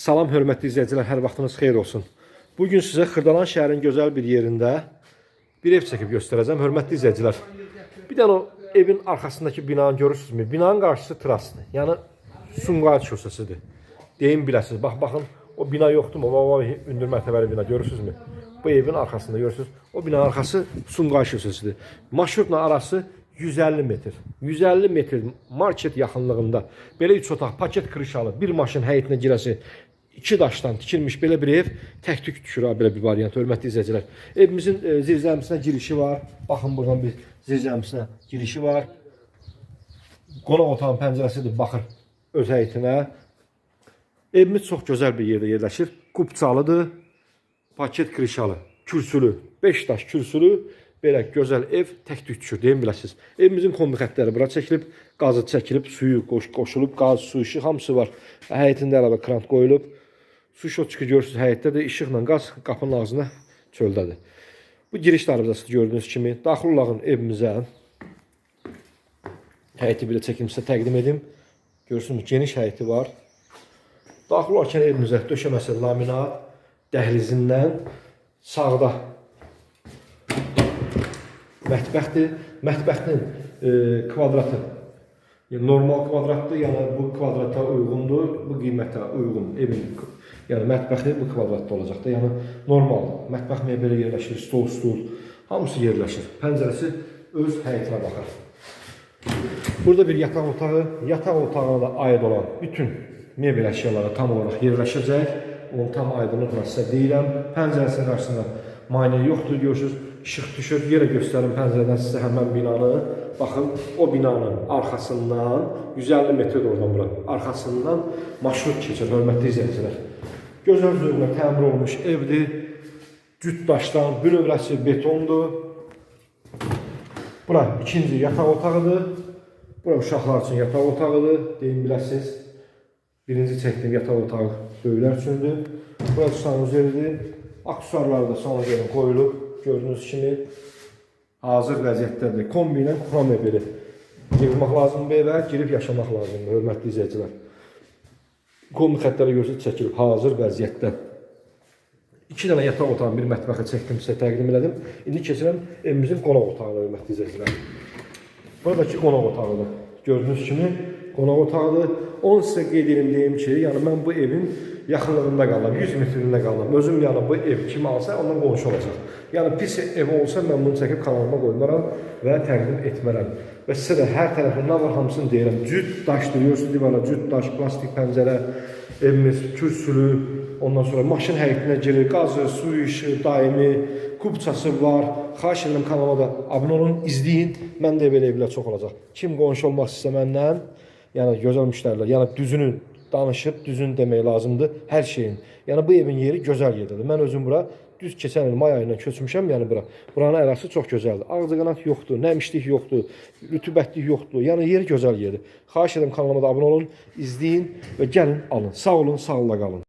Salam hörmətli izləyicilər, hər vaxtınız xeyir olsun. Bugün sizə Xırdalan şəhərin gözəl bir yerində bir ev çəkib göstərəcəm. Hörmətli izləyicilər, bir dənə o evin arxasındakı binanı görürsünüzmü? Binanın qarşısı terrasdır. Yəni Sumqayıt şosesidir. Deyim biləsiniz. Bax baxın, o bina yoxdurmu? O baba hündür mərtəbəli bina görürsünüzmü? Bu evin arxasında görürsünüz. O binanın arxası Sumqayıt şosesidir. Marşrutla arası 150 metr. 150 metr market yaxınlığında belə üç otaq, paket krişalı, bir maşın həyətinə girəsi, iki daşdan tikilmiş belə bir ev tək tük düşür ha belə bir variant hörmətli izləyicilər. Evimizin e, zirzəmisinə girişi var. Baxın buradan bir zirzəmisinə girişi var. Qonaq otağın pəncərəsidir, baxır öz həyətinə. Evimiz çox gözəl bir yerdə yerləşir. Kupçalıdır. Paket krişalı, kürsülü, 5 daş kürsülü belə gözəl ev tək tük düşür, deyin biləsiniz. Evimizin kombi xəttləri bura çəkilib, qazı çəkilib, suyu qoş qoşulub, qaz, su, işıq hamısı var. Həyətində əlavə krant qoyulub. Su şotçuku görürsüz həyətdədir, işıqla qaz qapının ağzına çöldədir. Bu giriş darvazası gördüyünüz kimi daxil olağın evimizə həyəti belə çəkim sizə təqdim edim. Görürsünüz geniş həyəti var. Daxil olarkən evimizə döşəməsi laminat dəhlizindən sağda mətbəxdir. Mətbəxin e, kvadratı normal kvadratdır, yəni bu kvadrata uyğundur, bu qiymətə uyğun evin yəni mətbəxi bu kvadratda olacaqdır. Yəni normal mətbəx mebeli yerləşir, stol, stul hamısı yerləşir. Pəncərəsi öz həyətinə baxır. Burada bir yataq otağı, yataq otağına da aid olan bütün mebel əşyaları tam olaraq yerləşəcək. Onu tam aydınlıqla sizə deyirəm. Pəncərəsinin qarşısında maneə yoxdur, görürsünüz. İşıq düşür. Yenə göstərim pəncərədən sizə həmən binanı. Baxın, o binanın arxasından 150 metrdir oradan bura. Arxasından marşrut keçir, hörmətli izləyicilər. Gözəl zövqlə təmir olunmuş evdir. Cüt daşdan, bünövrəsi betondur. Bura ikinci yataq otağıdır. Bura uşaqlar üçün yataq otağıdır. Deyin biləsiniz. Birinci çəkdiyim yataq otağı böyüklər üçündür. Bura tutanız yeridir. Aksesuarlar da sonra gəlin qoyulub. Gördüyünüz kimi hazır vəziyyətdədir. Kombi ilə krom mebeli. Yığmaq lazımdır evə, girib yaşamaq lazımdır, hörmətli izləyicilər. Kombi xəttləri görürsünüz çəkilib hazır vəziyyətdə. İki dənə yataq otağın bir mətbəxi çəkdim sizə təqdim elədim. İndi keçirəm evimizin qonaq otağına hörmətli izləyicilər. Buradakı qonaq otağıdır. Gördüyünüz kimi Onu sizə qeyd edim deyim ki, yəni mən bu evin yaxınlığında qalıram, 100 metrində qalıram. Özüm yəni bu ev kim alsa ondan qonşu olacaq. Yəni pis ev olsa mən bunu çəkib kanalıma qoymaram və təqdim etmərəm. Və sizə də hər tərəfindən var hamısını deyirəm. Cüt daş görürsünüz divara, cüt daş, plastik pəncərə, evimiz kürsülü, ondan sonra maşın həyətinə girir, qazı, su işi, daimi, kubçası var. Xahiş edirəm kanalıma da abunə olun, izləyin. Məndə belə evlər çox olacaq. Kim qonşu olmaq istəsə məndən, yəni gözəl müştərilər, yəni düzünü danışıb düzün demək lazımdır hər şeyin. Yəni bu evin yeri gözəl yerdir. Mən özüm bura düz keçən il may ayından köçmüşəm, yəni bura. Buranın ərazisi çox gözəldir. Ağcaqanad yoxdur, nəmişlik yoxdur, rütubətlik yoxdur. Yəni yeri gözəl yerdir. Xahiş edirəm kanalıma da abunə olun, izləyin və gəlin alın. Sağ olun, sağlıqla qalın.